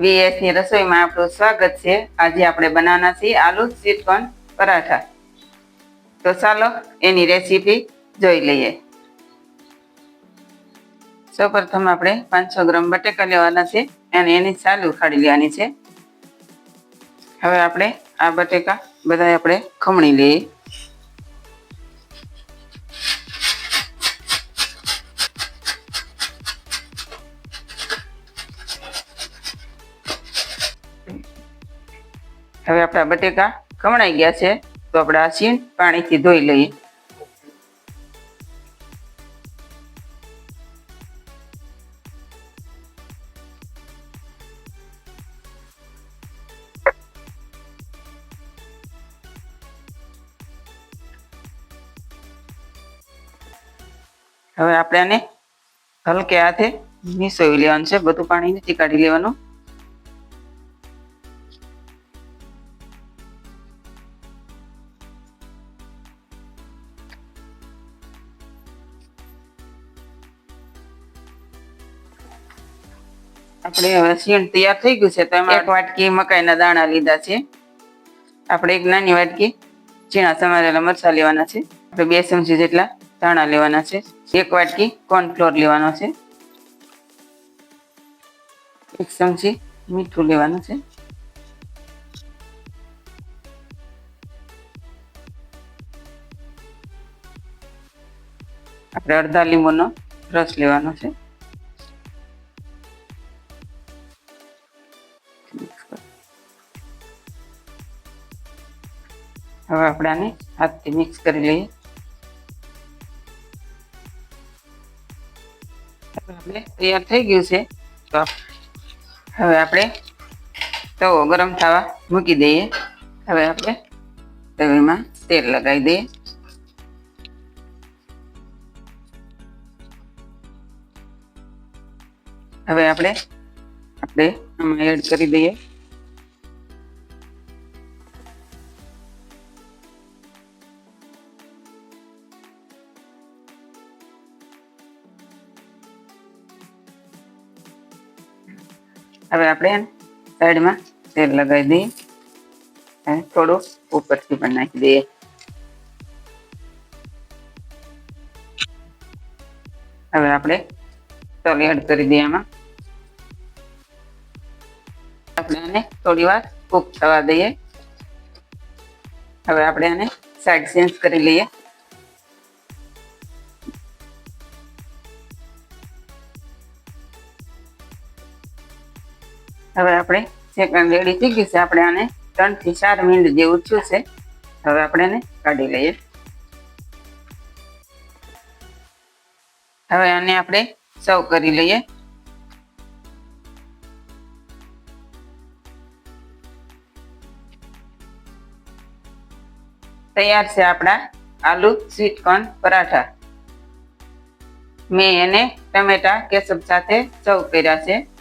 વીએસની રસોઈમાં આપણું સ્વાગત છે. આજે આપણે બનાવવાના છીએ આલુ સ્વીટકોર્ન પરાઠા. તો ચાલો એની રેસીપી જોઈ લઈએ. સૌપ્રથમ આપણે પાંચસો ગ્રામ બટેકા લેવાના છે અને એની છાલ ઉખાડી લેવાની છે. હવે આપણે આ બટેકા બધા આપણે ખમણી લઈએ. હવે આપણા બટેકા કમણાઈ ગયા છે, તો આપણે આ સીણ પાણીથી ધોઈ લઈએ. હવે આપણે આને હલકે હાથે મિસોવી લેવાનું છે, બધું પાણી નથી કાઢી લેવાનું. આપણે હવે સીણ તૈયાર થઈ ગયું છે તો એમાં એક વાટકી મકાઈના દાણા લીધા છે. આપણે એક નાની વાટકી ઝીણા સમારેલા મરચા લેવાના છે. આપણે બે ચમચી જેટલા દાણા લેવાના છે. એક વાટકી કોર્નફ્લોર લેવાનો છે. એક ચમચી મીઠું લેવાનું છે. આપણે અડધા લીંબુનો રસ લેવાનો છે. હવે આપણે આને હાથથી મિક્સ કરી લઈએ. આપણે તૈયાર થઈ ગયું છે. તો હવે આપણે તવો ગરમ થવા મૂકી દઈએ. હવે આપણે તવીમાં તેલ લગાવી દઈએ. હવે આપણે આપણે આમાં એડ કરી દઈએ. હવે આપણે સાઈડમાં તેલ લગાવી દઈએ અને થોડું ઉપરથી પણ નાખી દઈએ. હવે આપણે તલ એડ કરી દઈએ આમાં. આપણે આને થોડી વાર કૂક થવા દઈએ. હવે આપણે આને સાઈડ ચેન્જ કરી લઈએ. હવે આપણે સેકન્ડ રેડી થઈ ગયું છે. આપણે આને ત્રણથી ચાર મિનિટ જેવું થયું છે. હવે આપણે એને કાઢી લઈએ. હવે આને આપણે સર્વ કરી લઈએ. તૈયાર છે આપણા આલુ સ્વીટ કોર્ન પરાઠા. મેં એને ટમેટા કેસબ સાથે સર્વ કર્યા છે.